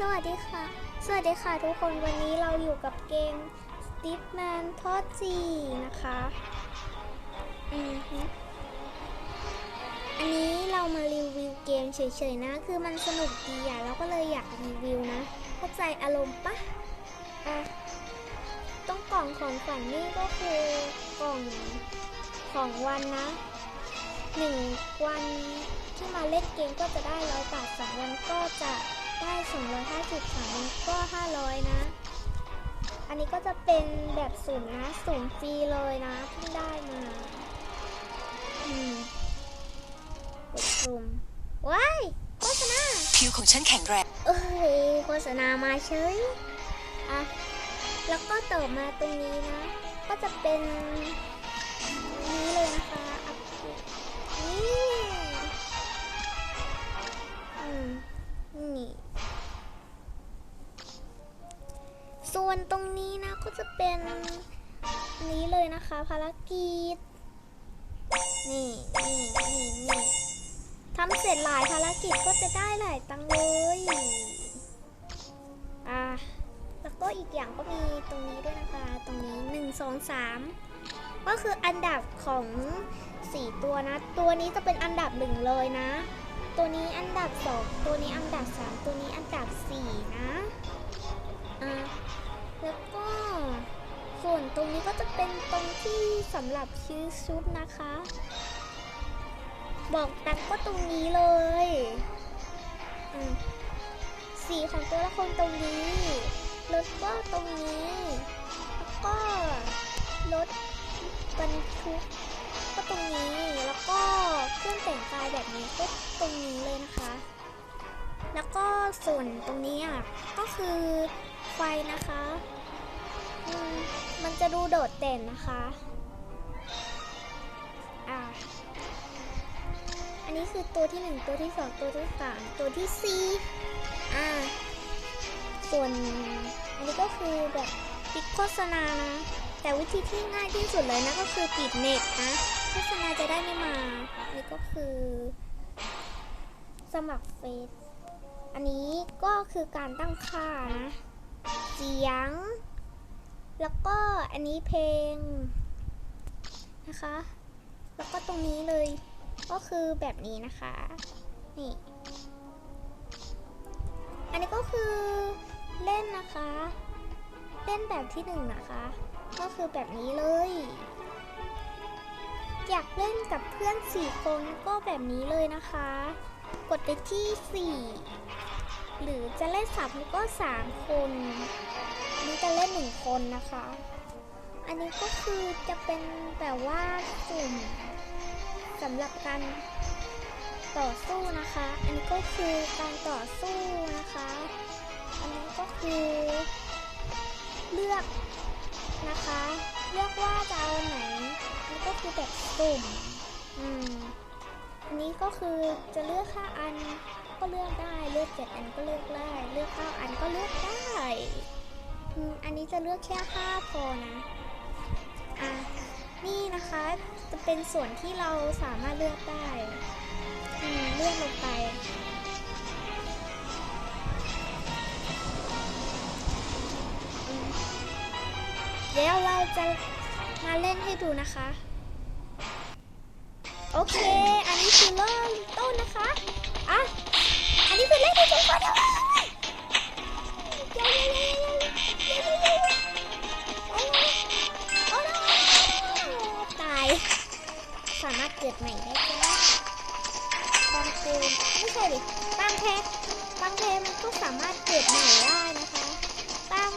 สวัสดีค่ะ สวัสดีค่ะทุกคนวันนี้เราอยู่กับเกม Steve Man ทอดจีนะคะอืออันนี้เรามารีวิวเกมเฉยๆนะ คือมันสนุกดีอะเราก็เลยอยากรีวิวนะ เข้าใจอารมณ์ปะอะต้องกล่องของขวัญนี่ก็คือกล่องของวันนะหนึ่งวันที่มาเล่นเกมก็จะได้ร้อยบาทสองวันก็จะ ได้250สามวันก็500 นะ อันนี้ก็จะเป็นแบบสุ่มนะสุ่มฟรีเลยนะเพิ่งได้มาอืมกดสุ่มว้ายโฆษณาผิวของฉันแข็งแรงเอ้ยโฆษณามาเฉยอะแล้วก็ต่อมาตรงนี้นะ ก็จะเป็นนี้เลยนะคะอัปเดตนี่อืม วนตรงนี้นะก็จะเป็นนี้เลยนะคะ ภารกิจ นี่นี่นี่นี่ทำเสร็จหลายภารกิจก็จะได้หลายตังเลยอะแล้วก็อีกอย่างก็มีตรงนี้ด้วยนะคะ ตรงนี้หนึ่งสองสามก็คืออันดับของสี่ตัวนะ ตัวนี้จะเป็นอันดับหนึ่งเลยนะ ตัวนี้อันดับสองตัวนี้อันดับสามตัวนี้อันดับสี่นะอะ แล้วก็ส่วนตรงนี้ก็จะเป็นตรงที่สำหรับชื่อชุดนะคะ บอกตักก็ตรงนี้เลยสีของตัวละครตรงนี้รถก็ตรงนี้ แล้วก็รถบรรทุกก็ตรงนี้ แล้วก็เครื่องแต่งกายแบบนี้ก็ตรงนี้เลยนะคะ แล้วก็ส่วนตรงนี้อะก็คือไฟนะคะ มันจะดูโดดเด่นนะคะอ่าอันนี้คือตัวที่หนึ่งตัวที่สองตัวที่สามตัวที่สี่อ่า ส่วนอันนี้ก็คือแบบปิดโฆษณานะ แต่วิธีที่ง่ายที่สุดเลยนะก็คือปิดเน็ตนะโฆษณาจะได้ไม่มา อันนี้ก็คือ สมัครเฟซ อันนี้ก็คือการตั้งค่านะ เสียง แล้วก็อันนี้เพลงนะคะ แล้วก็ตรงนี้เลย ก็คือแบบนี้นะคะ นี่ อันนี้ก็คือเล่นนะคะ เล่นแบบที่หนึ่งนะคะ ก็คือแบบนี้เลย อยากเล่นกับเพื่อนสี่คนก็แบบนี้เลยนะคะ กดไปที่สี่หรือจะเล่นสามก็สามคน คนนะคะ อันนี้ก็คือจะเป็นแบบว่าสุ่มสำหรับการต่อสู้นะคะ อันนี้ก็คือการต่อสู้นะคะ อันนี้ก็คือเลือกนะคะ เลือกว่าจะเอาไหนอันนี้ก็คือแบบสุ่มอืมอันนี้ก็คือจะเลือกค่าอันก็เลือกได้ เลือกเจ็ดอันก็เลือกได้ เลือกข้าอันก็เลือกได้ อันนี้จะเลือกแค่ห้าพอนะ อะ นี่นะคะจะเป็นส่วนที่เราสามารถเลือกได้เลื่อนลงไป เดี๋ยวเราจะมาเล่นให้ดูนะคะ โอเค อันนี้คือเริ่มต้นนะคะ อะ อันนี้คือเล่นให้ดูก่อนเลยเสามารถเกิดใหม่ได้จ้าบางเกมไม่ใช่ดิบางเทปบางเทปมันก็สามารถเกิดใหม่ได้นะคะบาง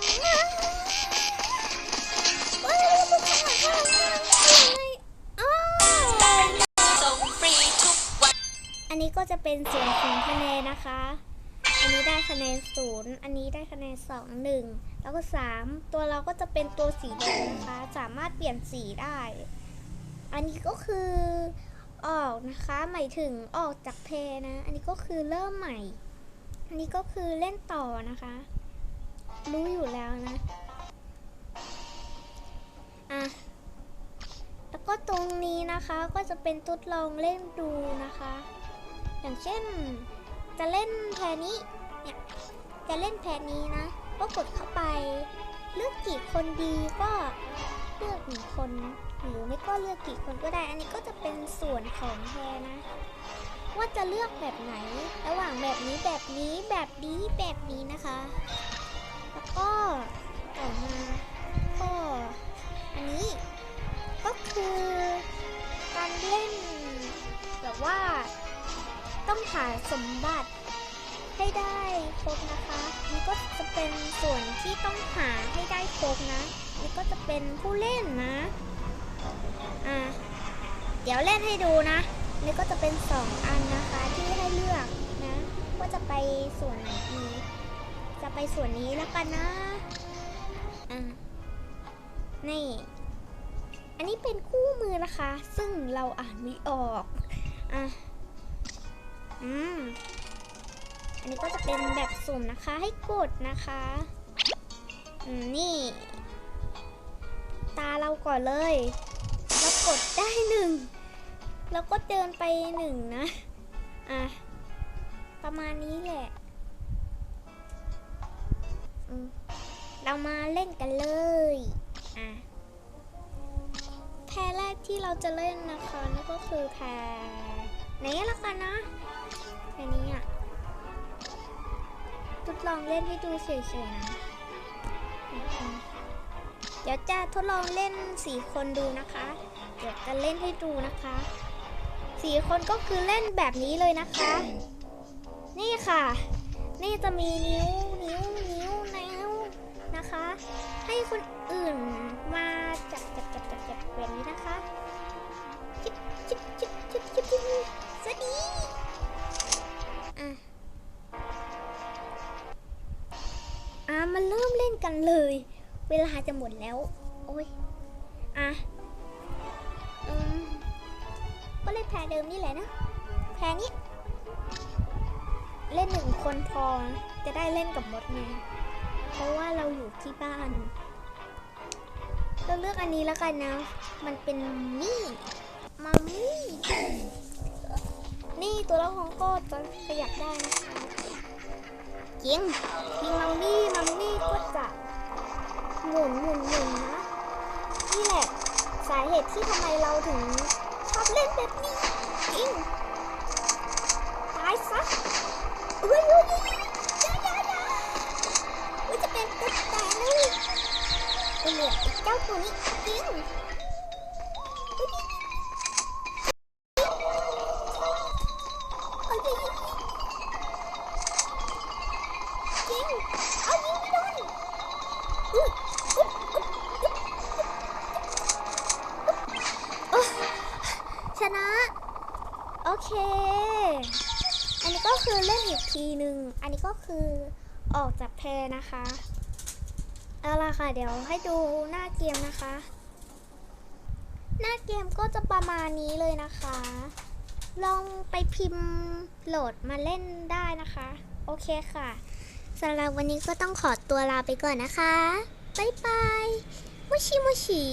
เอ้ยมันข้างหลังข้างหลังข้างหลังอ้าวส่งฟรีทุกวันอันนี้ก็จะเป็นส่วนของคะแนนนะคะ อันนี้ได้คะแนนศูนย์อันนี้ได้คะแนนสองหนึ่งแล้วก็สามตัวเราก็จะเป็นตัวสีแดงนะคะ สามารถเปลี่ยนสีได้ อันนี้ก็คือออกนะคะหมายถึงออกจากเพนะ อันนี้ก็คือเริ่มใหม่ อันนี้ก็คือเล่นต่อนะคะ รู้อยู่แล้วนะอะแล้วก็ตรงนี้นะคะก็จะเป็นตุ๊ดลองเล่นดูนะคะ อย่างเช่นจะเล่นแพนี้เนี่ยจะเล่นแพนี้นะ ก็กดเข้าไป เลือกกี่คนดีก็เลือกหนึ่งคน หรือไม่ก็เลือกกี่คนก็ได้ อันนี้ก็จะเป็นส่วนของแพรนะ ว่าจะเลือกแบบไหน ระหว่างแบบนี้แบบนี้แบบนี้แบบนี้นะคะ แล้วก็ต่อมาก็อันนี้ก็คือการเล่นแบบว่าต้องหาสมบัติให้ได้ครบนะคะนี่ก็จะเป็นส่วนที่ต้องหาให้ได้ครบนะนี่ก็จะเป็นผู้เล่นนะ อะเดี๋ยวเล่นให้ดูนะนี่ก็จะเป็นสองอันนะคะที่ให้เลือกนะว่าจะไปส่วนไหนดีจะไปส่วนนี้แล้วกันนะอะนี่ อันนี้เป็นคู่มือนะคะ ซึ่งเราอ่านไม่ออกอะอืมอันนี้ก็จะเป็นแบบสุ่มนะคะให้กดนะคะนี่ ตาเราก่อนเลย กดได้หนึ่งแล้วก็เดินไปหนึ่งนะ อะ ประมาณนี้แหละ เรามาเล่นกันเลย อะ แพรแรกที่เราจะเล่นนะคะนั่นก็คือแพรไหนละกันนะแพรนี้อะทดลองเล่นให้ดูเฉยๆนะเดี๋ยวจะทดลองเล่นสี่คนดูนะคะ เดี๋ยวจะเล่นให้ดูนะคะสี่คนก็คือเล่นแบบนี้เลยนะคะ นี่ค่ะ นี่จะมีนิ้วนิ้วนิ้วนิ้วนะคะ ให้คนอื่นมาจับจับจับจับจับแบบนี้นะคะจิ๊บจิ๊บจิ๊บจิ๊บจิ๊บจิ๊บสวัสดีอะอะมาเริ่มเล่นกันเลย เวลาจะหมดแล้ว โอ้ย แพรเดิมนี่แหละนะ แพรนี้ เล่นหนึ่งคนพอจะได้เล่นกับมดไงเพราะว่าเราอยู่ที่บ้าน เราเลือกอันนี้แล้วกันนะ มันเป็นมี่มัมมี่นี่ตัวเละครก็จะขยับได้นะคะยิงยิงมัมมี่มัมมี่ก็จะหมุนหมุนหมุนนะนี่แหละสาเหตุที่ทำไมเราถึง ชอบเล่นแบบนี้ยิงตายซะอุ้ยอุ้ยอุ้ยอย่าอย่าอย่ามันจะเป็นตุ๊กตาแล้วเหลือเจ้าตัวนี้จริงเอายิงจริงเอายิงไม่โดนอุ๊ยอุ๊บอุ๊บอุ๊บอุ๊บชนะ โอเค อันนี้ก็ คือเล่นอีกทีหนึ่งอันนี้ก็คือออกจากแพรนะคะเอาล่ะค่ะ เดี๋ยวให้ดูหน้าเกมนะคะ หน้าเกมก็จะประมาณนี้เลยนะคะ ลองไปพิมพ์โหลดมาเล่นได้นะคะ โอเคค่ะสำหรับวันนี้ก็ต้องขอตัวลาไปก่อนนะคะบ๊ายบายมุชิมุชิ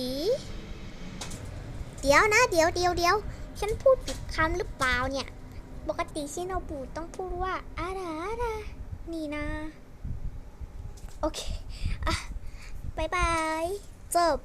เดี๋ยวนะ เดี๋ยวเดี๋ยวเดี๋ยวฉันพูดผิดคำหรือเปล่าเนี่ย ปกติชิโนบุต้องพูดว่าอาราอารานี่นะ โอเค อะบายบาย จบ